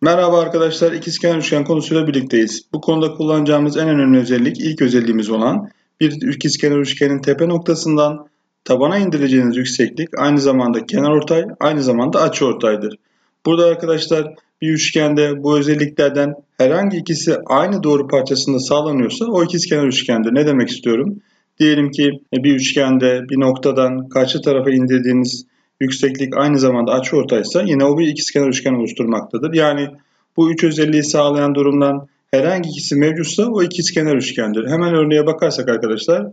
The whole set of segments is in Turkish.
Merhaba arkadaşlar, ikizkenar üçgen konusuyla birlikteyiz. Bu konuda kullanacağımız en önemli özellik ilk özelliğimiz olan bir ikizkenar üçgenin tepe noktasından tabana indireceğiniz yükseklik aynı zamanda kenarortay, aynı zamanda açıortaydır. Burada arkadaşlar bir üçgende bu özelliklerden herhangi ikisi aynı doğru parçasında sağlanıyorsa o ikizkenar üçgendir. Ne demek istiyorum? Diyelim ki bir üçgende bir noktadan karşı tarafa indirdiğiniz yükseklik aynı zamanda açıortaysa yine o bir ikizkenar üçgen oluşturmaktadır. Yani bu üç özelliği sağlayan durumdan herhangi ikisi mevcutsa o ikizkenar üçgendir. Hemen örneğe bakarsak arkadaşlar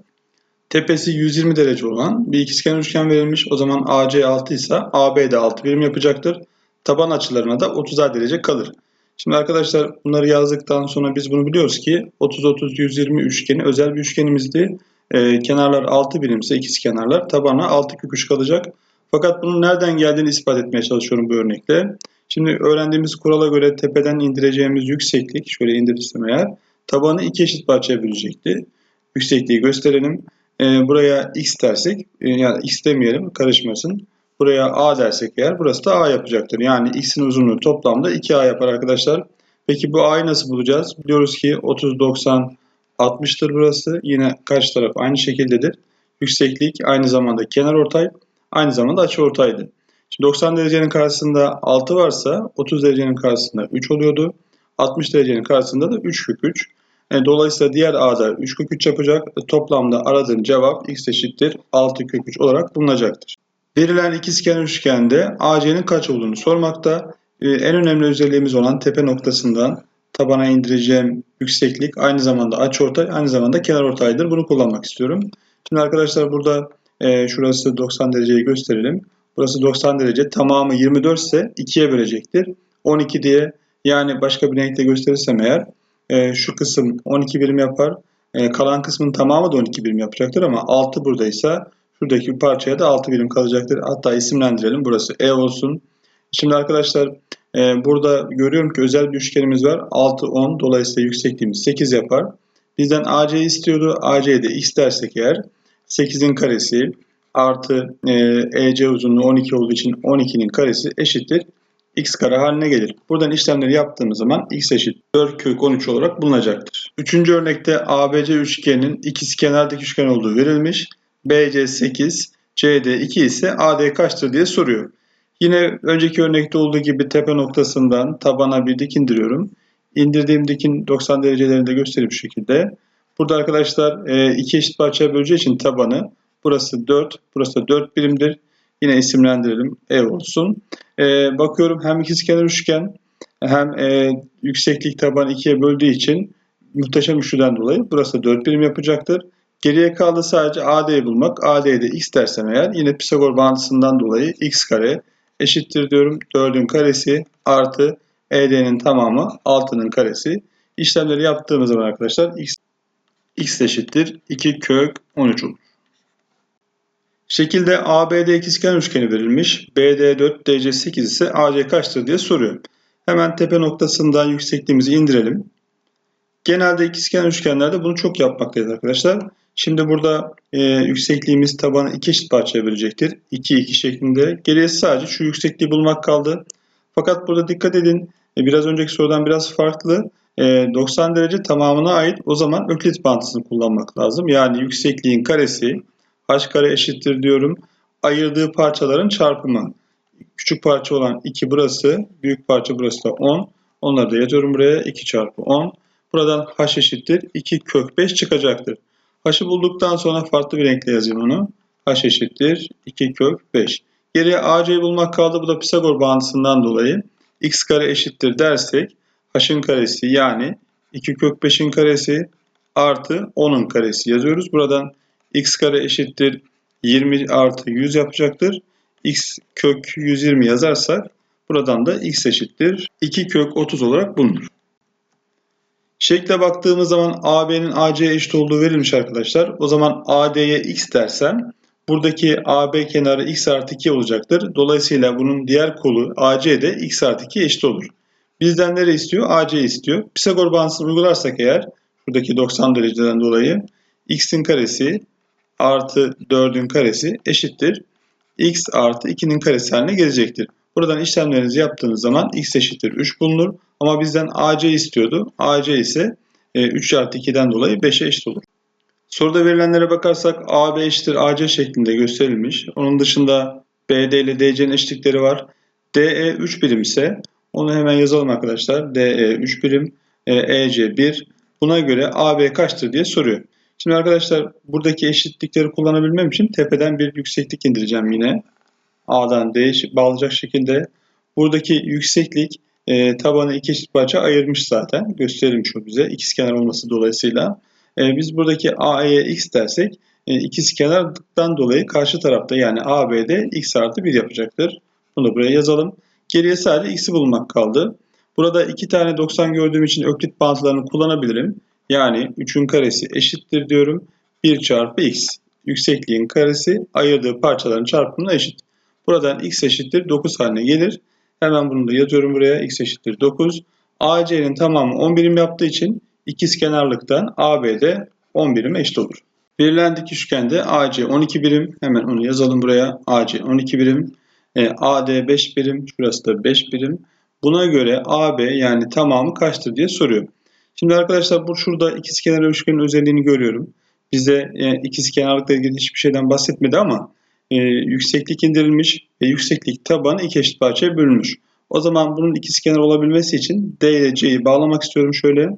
tepesi 120 derece olan bir ikizkenar üçgen verilmiş. O zaman AC 6 ise AB de 6 birim yapacaktır. Taban açılarına da 30'ar derece kalır. Şimdi arkadaşlar bunları yazdıktan sonra biz bunu biliyoruz ki 30-30-120 üçgeni özel bir üçgenimizdi. Ee, kenarlar 6 birimse ikiz kenarlar tabana 6 kök 3 kalacak. Fakat bunun nereden geldiğini ispat etmeye çalışıyorum bu örnekle. Şimdi öğrendiğimiz kurala göre tepeden indireceğimiz yükseklik, şöyle indirirsem eğer, tabanı iki eşit parçaya bölecekti. Yüksekliği gösterelim. E, buraya x dersek, e, yani x demeyelim karışmasın. Buraya a dersek eğer burası da a yapacaktır. Yani x'in uzunluğu toplamda 2a yapar arkadaşlar. Peki bu a'yı nasıl bulacağız? Biliyoruz ki 30, 90, 60'tır burası. Yine karşı taraf aynı şekildedir. Yükseklik aynı zamanda kenar ortay aynı zamanda açıortaydı. Şimdi 90 derecenin karşısında 6 varsa 30 derecenin karşısında 3 oluyordu. 60 derecenin karşısında da 3 kök 3. Yani dolayısıyla diğer A'da 3 kök 3 yapacak. Toplamda aradığım cevap x eşittir 6 kök 3 olarak bulunacaktır. Verilen ikizkenar üçgende AC'nin kaç olduğunu sormakta. Ee, en önemli özelliğimiz olan tepe noktasından tabana indireceğim yükseklik aynı zamanda açıortay aynı zamanda kenarortaydır. Bunu kullanmak istiyorum. Şimdi arkadaşlar burada e, şurası 90 dereceyi gösterelim. Burası 90 derece. Tamamı 24 ise 2'ye bölecektir. 12 diye yani başka bir renkte gösterirsem eğer e, şu kısım 12 birim yapar. E, kalan kısmın tamamı da 12 birim yapacaktır ama 6 buradaysa şuradaki parçaya da 6 birim kalacaktır. Hatta isimlendirelim. Burası E olsun. Şimdi arkadaşlar e, burada görüyorum ki özel bir üçgenimiz var. 6, 10 dolayısıyla yüksekliğimiz 8 yapar. Bizden AC istiyordu. AC'de x dersek eğer 8'in karesi artı e, EC uzunluğu 12 olduğu için 12'nin karesi eşittir x kare haline gelir. Buradan işlemleri yaptığımız zaman x eşit 4 kök 13 olarak bulunacaktır. Üçüncü örnekte ABC üçgeninin ikiz kenardaki üçgen olduğu verilmiş. BC 8, CD 2 ise AD kaçtır diye soruyor. Yine önceki örnekte olduğu gibi tepe noktasından tabana bir dik indiriyorum. İndirdiğim dikin 90 derecelerinde göstereyim şu şekilde. Burada arkadaşlar e, iki eşit parçaya böleceği için tabanı burası 4, burası da 4 birimdir. Yine isimlendirelim E olsun. E, bakıyorum hem ikizkenar üçgen hem e, yükseklik tabanı ikiye böldüğü için muhteşem üçlüden dolayı burası 4 birim yapacaktır. Geriye kaldı sadece AD'yi bulmak. AD'de x dersem eğer yine Pisagor bağıntısından dolayı x kare eşittir diyorum. 4'ün karesi artı ED'nin tamamı 6'nın karesi. İşlemleri yaptığımız zaman arkadaşlar x x eşittir 2 kök 13 olur. Şekilde ABD ikizkenar üçgeni verilmiş. BD 4, DC 8 ise AC kaçtır diye soruyor. Hemen tepe noktasından yüksekliğimizi indirelim. Genelde ikizkenar üçgenlerde bunu çok yapmaktayız arkadaşlar. Şimdi burada e, yüksekliğimiz tabanı iki eşit parçaya bölecektir. 2 2 şeklinde. Geriye sadece şu yüksekliği bulmak kaldı. Fakat burada dikkat edin. E, biraz önceki sorudan biraz farklı. 90 ee, derece tamamına ait o zaman öklit bağıntısını kullanmak lazım. Yani yüksekliğin karesi h kare eşittir diyorum. Ayırdığı parçaların çarpımı. Küçük parça olan 2 burası, büyük parça burası da 10. Onları da yazıyorum buraya. 2 çarpı 10. Buradan h eşittir 2 kök 5 çıkacaktır. H'ı bulduktan sonra farklı bir renkle yazayım onu. h eşittir 2 kök 5. Geriye AC'yi bulmak kaldı. Bu da Pisagor bağıntısından dolayı x kare eşittir dersek h'ın karesi yani 2 kök 5'in karesi artı 10'un karesi yazıyoruz. Buradan x kare eşittir 20 artı 100 yapacaktır. x kök 120 yazarsak buradan da x eşittir 2 kök 30 olarak bulunur. Şekle baktığımız zaman AB'nin AC'ye eşit olduğu verilmiş arkadaşlar. O zaman AD'ye x dersem buradaki AB kenarı x artı 2 olacaktır. Dolayısıyla bunun diğer kolu AC de x artı 2 eşit olur. Bizden nere istiyor? AC istiyor. Pisagor bağıntısını uygularsak eğer şuradaki 90 dereceden dolayı x'in karesi artı 4'ün karesi eşittir. x artı 2'nin karesi haline gelecektir. Buradan işlemlerinizi yaptığınız zaman x eşittir 3 bulunur. Ama bizden AC istiyordu. AC ise e, 3 artı 2'den dolayı 5'e eşit olur. Soruda verilenlere bakarsak AB eşittir AC şeklinde gösterilmiş. Onun dışında BD ile DC'nin eşitlikleri var. DE 3 birim ise onu hemen yazalım arkadaşlar. DE 3 birim, e, EC 1. Buna göre AB kaçtır diye soruyor. Şimdi arkadaşlar buradaki eşitlikleri kullanabilmem için tepeden bir yükseklik indireceğim yine. A'dan D'ye bağlayacak şekilde. Buradaki yükseklik e, tabanı iki eşit parça ayırmış zaten. Gösterilmiş o bize. İkizkenar olması dolayısıyla. E, biz buradaki AE'ye x dersek e, ikizkenarlıktan dolayı karşı tarafta yani AB'de x artı 1 yapacaktır. Bunu buraya yazalım. Geriye sadece x'i bulmak kaldı. Burada iki tane 90 gördüğüm için öklit bağıntılarını kullanabilirim. Yani 3'ün karesi eşittir diyorum. 1 çarpı x. Yüksekliğin karesi ayırdığı parçaların çarpımına eşit. Buradan x eşittir 9 haline gelir. Hemen bunu da yazıyorum buraya. x eşittir 9. AC'nin tamamı 10 birim yaptığı için ikizkenarlıktan AB'de 10 birime eşit olur. Verilen dik üçgende AC 12 birim. Hemen onu yazalım buraya. AC 12 birim. E, AD 5 birim. Şurası da 5 birim. Buna göre AB yani tamamı kaçtır diye soruyor. Şimdi arkadaşlar bu şurada ikizkenar üçgenin özelliğini görüyorum. Bize e, ikizkenarlıkla ilgili hiçbir şeyden bahsetmedi ama e, yükseklik indirilmiş ve yükseklik tabanı iki eşit parçaya bölünmüş. O zaman bunun ikizkenar olabilmesi için D ile C'yi bağlamak istiyorum şöyle.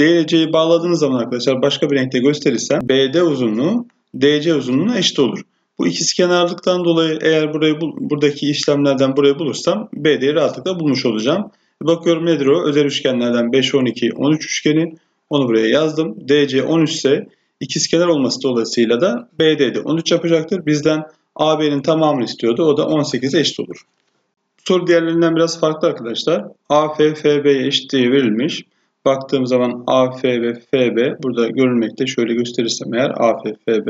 D ile C'yi bağladığınız zaman arkadaşlar başka bir renkte gösterirsem BD uzunluğu DC uzunluğuna eşit olur. Bu ikizkenarlıktan dolayı eğer burayı buradaki işlemlerden burayı bulursam BD'yi rahatlıkla bulmuş olacağım. Bakıyorum nedir o? Özel üçgenlerden 5, 12, 13 üçgeni. Onu buraya yazdım. DC 13 ise ikizkenar olması dolayısıyla da BD'de 13 yapacaktır. Bizden AB'nin tamamını istiyordu. O da 18'e eşit olur. Soru diğerlerinden biraz farklı arkadaşlar. AF, FB'ye eşitliği verilmiş. Baktığım zaman AF ve FB burada görülmekte. Şöyle gösterirsem eğer AF, FB.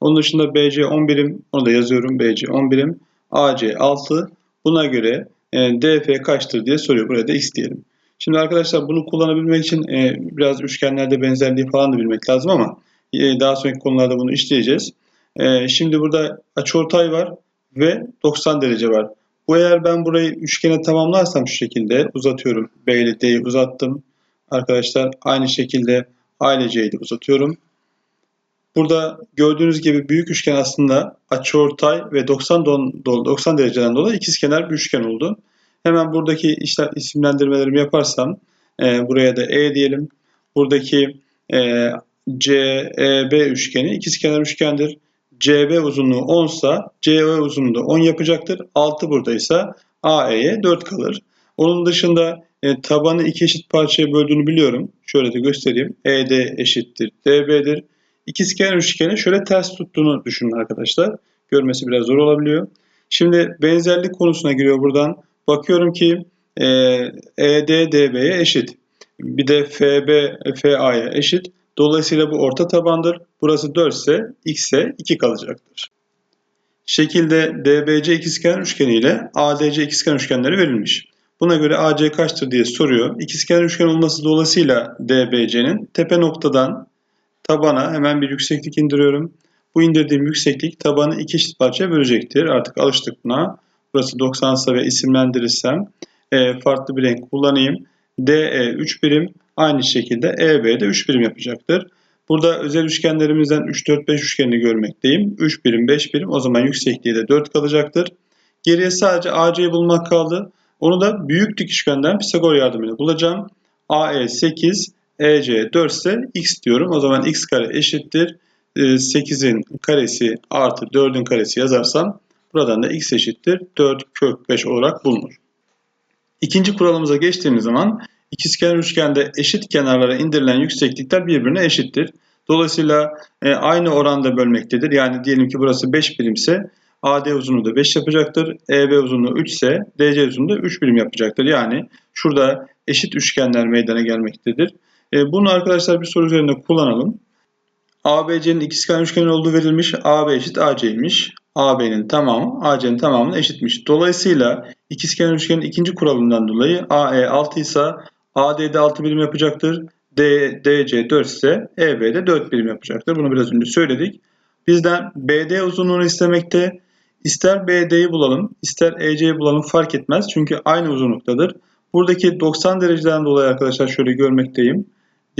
Onun dışında BC 10 birim. Onu da yazıyorum. BC 10 birim. AC 6. Buna göre e, DF kaçtır diye soruyor. Buraya da X diyelim. Şimdi arkadaşlar bunu kullanabilmek için e, biraz üçgenlerde benzerliği falan da bilmek lazım ama e, daha sonraki konularda bunu işleyeceğiz. E, şimdi burada açıortay var ve 90 derece var. Bu eğer ben burayı üçgene tamamlarsam şu şekilde uzatıyorum. B ile D'yi uzattım. Arkadaşlar aynı şekilde A ile C'yi de uzatıyorum. Burada gördüğünüz gibi büyük üçgen aslında açıortay ve 90 don, 90 dereceden dolayı ikizkenar bir üçgen oldu. Hemen buradaki işler isimlendirmelerimi yaparsam e, buraya da E diyelim. Buradaki e, CEB üçgeni ikizkenar üçgendir. CB uzunluğu 10 sa CE uzunluğu 10 yapacaktır. 6 buradaysa AE'ye 4 kalır. Onun dışında e, tabanı iki eşit parçaya böldüğünü biliyorum. Şöyle de göstereyim. ED eşittir DB'dir. İkizkenar üçgeni şöyle ters tuttuğunu düşünün arkadaşlar. Görmesi biraz zor olabiliyor. Şimdi benzerlik konusuna giriyor buradan. Bakıyorum ki e, ED DB'ye eşit. Bir de FB FA'ya eşit. Dolayısıyla bu orta tabandır. Burası 4 ise x ise 2 kalacaktır. Şekilde DBC ikizkenar üçgeni ile ADC ikizkenar üçgenleri verilmiş. Buna göre AC kaçtır diye soruyor. İkizkenar üçgen olması dolayısıyla DBC'nin tepe noktadan tabana hemen bir yükseklik indiriyorum. Bu indirdiğim yükseklik tabanı iki eşit parçaya bölecektir. Artık alıştık buna. Burası 90 ise ve isimlendirirsem e, farklı bir renk kullanayım. DE 3 birim aynı şekilde EB de 3 birim yapacaktır. Burada özel üçgenlerimizden 3, 4, 5 üçgenini görmekteyim. 3 birim, 5 birim o zaman yüksekliği de 4 kalacaktır. Geriye sadece AC'yi bulmak kaldı. Onu da büyük dik üçgenden Pisagor yardımıyla bulacağım. AE 8, EC 4 ise x diyorum. O zaman x kare eşittir. 8'in e, karesi artı 4'ün karesi yazarsam buradan da x eşittir 4 kök 5 olarak bulunur. İkinci kuralımıza geçtiğimiz zaman ikizkenar üçgende eşit kenarlara indirilen yükseklikler birbirine eşittir. Dolayısıyla e, aynı oranda bölmektedir. Yani diyelim ki burası 5 birimse AD uzunluğu da 5 yapacaktır. EB uzunluğu 3 ise DC uzunluğu da 3 birim yapacaktır. Yani şurada eşit üçgenler meydana gelmektedir. E, bunu arkadaşlar bir soru üzerinde kullanalım. ABC'nin ikizkenar üçgen olduğu verilmiş. AB eşit AC'ymiş. AB'nin tamamı AC'nin tamamına eşitmiş. Dolayısıyla ikizkenar üçgenin ikinci kuralından dolayı AE 6 ise AD'de 6 birim yapacaktır. D, DC 4 ise EB'de 4 birim yapacaktır. Bunu biraz önce söyledik. Bizden BD uzunluğunu istemekte. İster BD'yi bulalım, ister EC'yi bulalım fark etmez. Çünkü aynı uzunluktadır. Buradaki 90 dereceden dolayı arkadaşlar şöyle görmekteyim.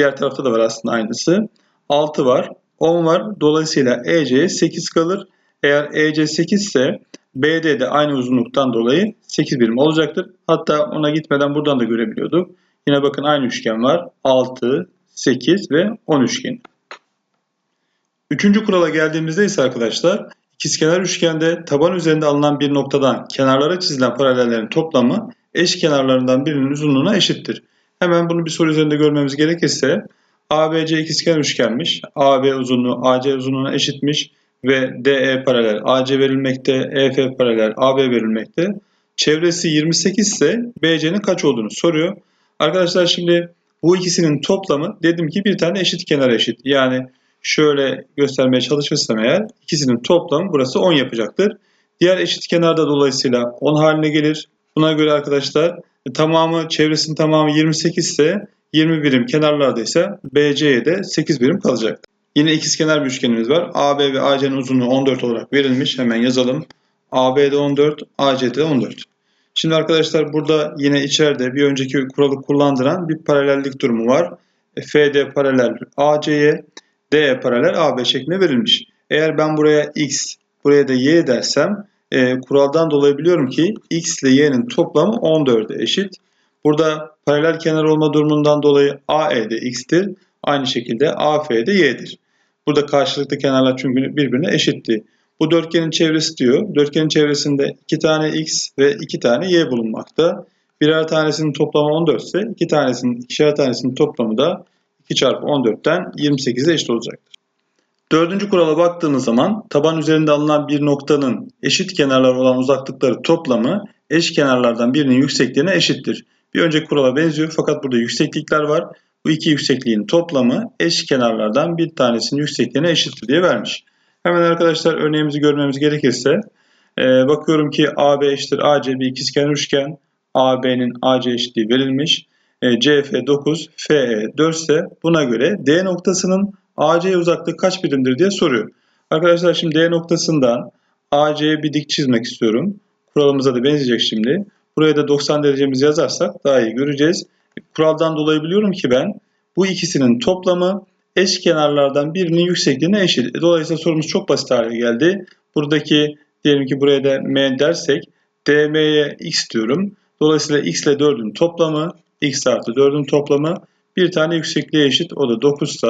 Diğer tarafta da var aslında aynısı. 6 var, 10 var. Dolayısıyla EC 8 kalır. Eğer EC 8 ise BD de aynı uzunluktan dolayı 8 birim olacaktır. Hatta ona gitmeden buradan da görebiliyorduk. Yine bakın aynı üçgen var. 6, 8 ve 10 üçgeni. Üçüncü kurala geldiğimizde ise arkadaşlar ikizkenar üçgende taban üzerinde alınan bir noktadan kenarlara çizilen paralellerin toplamı eş kenarlarından birinin uzunluğuna eşittir. Hemen bunu bir soru üzerinde görmemiz gerekirse ABC ikizkenar üçgenmiş. AB uzunluğu AC uzunluğuna eşitmiş ve DE paralel AC verilmekte, EF paralel AB verilmekte. Çevresi 28 ise BC'nin kaç olduğunu soruyor. Arkadaşlar şimdi bu ikisinin toplamı dedim ki bir tane eşit kenar eşit. Yani şöyle göstermeye çalışırsam eğer ikisinin toplamı burası 10 yapacaktır. Diğer eşit kenarda dolayısıyla 10 haline gelir. Buna göre arkadaşlar tamamı çevresinin tamamı 28 ise 20 birim kenarlarda ise BC'ye de 8 birim kalacak. Yine ikizkenar bir üçgenimiz var. AB ve AC'nin uzunluğu 14 olarak verilmiş. Hemen yazalım. AB'de 14, AC'de 14. Şimdi arkadaşlar burada yine içeride bir önceki kuralı kullandıran bir paralellik durumu var. FD paralel AC'ye, D paralel AB şeklinde verilmiş. Eğer ben buraya X, buraya da Y dersem e, kuraldan dolayı biliyorum ki X ile Y'nin toplamı 14'e eşit. Burada paralel kenar olma durumundan dolayı AE de X'tir. Aynı şekilde AF de Y'dir. Burada karşılıklı kenarlar çünkü birbirine eşitti. Bu dörtgenin çevresi diyor. Dörtgenin çevresinde 2 tane x ve 2 tane y bulunmakta. Birer tanesinin toplamı 14 ise 2 tanesinin, ikişer tanesinin toplamı da 2 çarpı 14'ten 28'e eşit olacaktır. Dördüncü kurala baktığımız zaman taban üzerinde alınan bir noktanın eşit kenarlar olan uzaklıkları toplamı eş kenarlardan birinin yüksekliğine eşittir. Bir önceki kurala benziyor fakat burada yükseklikler var. Bu iki yüksekliğin toplamı eş kenarlardan bir tanesinin yüksekliğine eşittir diye vermiş. Hemen arkadaşlar örneğimizi görmemiz gerekirse e, bakıyorum ki AB eşittir AC bir ikizkenar üçgen. AB'nin AC eşitliği verilmiş. CF 9, FE 4 ise buna göre D noktasının AC'ye uzaklığı kaç birimdir diye soruyor. Arkadaşlar şimdi D noktasından AC'ye bir dik çizmek istiyorum. Kuralımıza da benzeyecek şimdi. Buraya da 90 derecemizi yazarsak daha iyi göreceğiz. Kuraldan dolayı biliyorum ki ben bu ikisinin toplamı eş kenarlardan birinin yüksekliğine eşit. Dolayısıyla sorumuz çok basit hale geldi. Buradaki diyelim ki buraya da m dersek dm'ye x diyorum. Dolayısıyla x ile 4'ün toplamı x artı 4'ün toplamı bir tane yüksekliğe eşit. O da 9 ise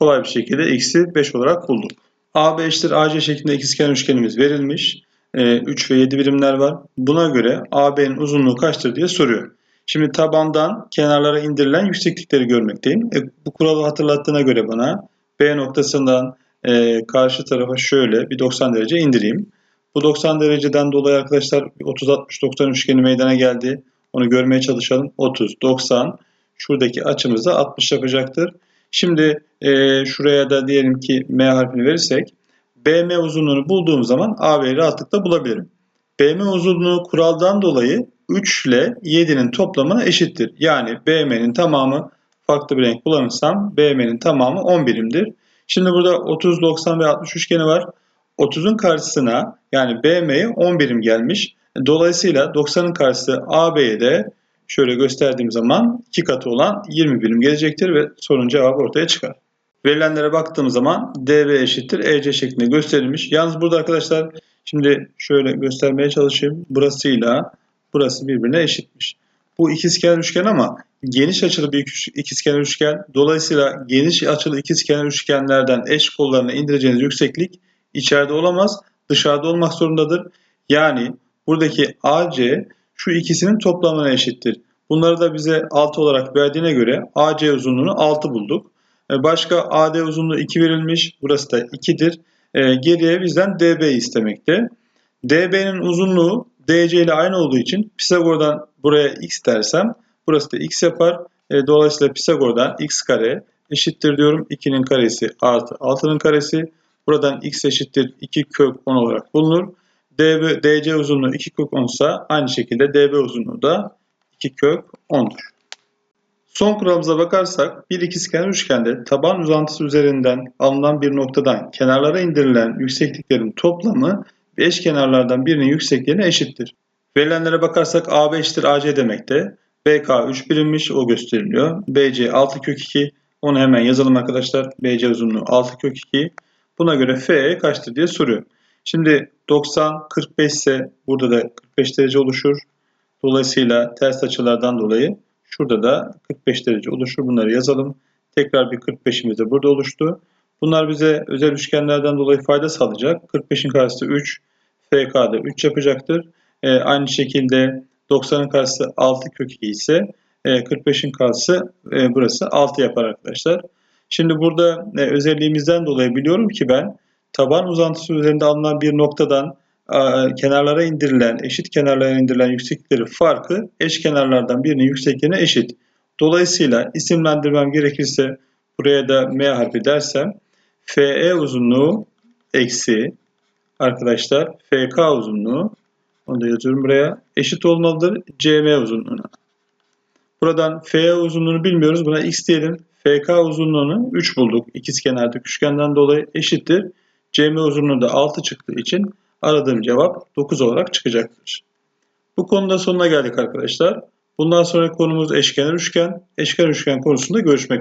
kolay bir şekilde x'i 5 olarak bulduk. AB eşittir AC şeklinde ikizkenar üçgenimiz verilmiş. 3 ve 7 birimler var. Buna göre AB'nin uzunluğu kaçtır diye soruyor. Şimdi tabandan kenarlara indirilen yükseklikleri görmekteyim. E, bu kuralı hatırlattığına göre bana B noktasından e, karşı tarafa şöyle bir 90 derece indireyim. Bu 90 dereceden dolayı arkadaşlar 30-60-90 üçgeni meydana geldi. Onu görmeye çalışalım. 30, 90. Şuradaki açımız da 60 yapacaktır. Şimdi e, şuraya da diyelim ki M harfini verirsek BM uzunluğunu bulduğum zaman AB'yi rahatlıkla bulabilirim. BM uzunluğu kuraldan dolayı 3 ile 7'nin toplamına eşittir. Yani BM'nin tamamı farklı bir renk kullanırsam BM'nin tamamı 10 birimdir. Şimdi burada 30, 90 ve 60 üçgeni var. 30'un karşısına yani BM'ye 10 birim gelmiş. Dolayısıyla 90'ın karşısı AB'ye de şöyle gösterdiğim zaman 2 katı olan 20 birim gelecektir ve sorunun cevabı ortaya çıkar. Verilenlere baktığımız zaman DB eşittir EC şeklinde gösterilmiş. Yalnız burada arkadaşlar şimdi şöyle göstermeye çalışayım. Burasıyla burası birbirine eşitmiş. Bu ikizkenar üçgen ama geniş açılı bir ikizkenar üçgen. Dolayısıyla geniş açılı ikizkenar üçgenlerden eş kollarına indireceğiniz yükseklik içeride olamaz, dışarıda olmak zorundadır. Yani buradaki AC şu ikisinin toplamına eşittir. Bunları da bize 6 olarak verdiğine göre AC uzunluğunu 6 bulduk. E, başka AD uzunluğu 2 verilmiş. Burası da 2'dir. E, geriye bizden DB istemekte. DB'nin uzunluğu DC ile aynı olduğu için Pisagor'dan buraya x dersem burası da x yapar. E, dolayısıyla Pisagor'dan x kare eşittir diyorum. 2'nin karesi artı 6'nın karesi. Buradan x eşittir 2 kök 10 olarak bulunur. DB, DC uzunluğu 2 kök 10 ise aynı şekilde DB uzunluğu da 2 kök 10'dur. Son kuralımıza bakarsak bir ikizkenar üçgende taban uzantısı üzerinden alınan bir noktadan kenarlara indirilen yüksekliklerin toplamı ve eşkenarlardan birinin yüksekliğine eşittir. Verilenlere bakarsak AB eşittir AC demekte. BK 3 birimmiş o gösteriliyor. BC 6 kök 2. Onu hemen yazalım arkadaşlar. BC uzunluğu 6 kök 2. Buna göre F kaçtır diye soruyor. Şimdi 90 45 ise burada da 45 derece oluşur. Dolayısıyla ters açılardan dolayı şurada da 45 derece oluşur. Bunları yazalım. Tekrar bir 45'imiz de burada oluştu. Bunlar bize özel üçgenlerden dolayı fayda sağlayacak. 45'in karşısı 3, FK'da 3 yapacaktır. Ee, aynı şekilde 90'ın karşısı 6 kök 2 ise e, 45'in karşısı e, burası 6 yapar arkadaşlar. Şimdi burada e, özelliğimizden dolayı biliyorum ki ben taban uzantısı üzerinde alınan bir noktadan e, kenarlara indirilen, eşit kenarlara indirilen yükseklikleri farkı eş kenarlardan birinin yüksekliğine eşit. Dolayısıyla isimlendirmem gerekirse buraya da M harfi dersem FE uzunluğu eksi arkadaşlar FK uzunluğu onu da yazıyorum buraya eşit olmalıdır CM uzunluğuna. Buradan FE uzunluğunu bilmiyoruz. Buna x diyelim. FK uzunluğunu 3 bulduk. İkizkenarlık üçgenden dolayı eşittir. CM uzunluğu da 6 çıktığı için aradığım cevap 9 olarak çıkacaktır. Bu konuda sonuna geldik arkadaşlar. Bundan sonra konumuz eşkenar üçgen. Eşkenar üçgen konusunda görüşmek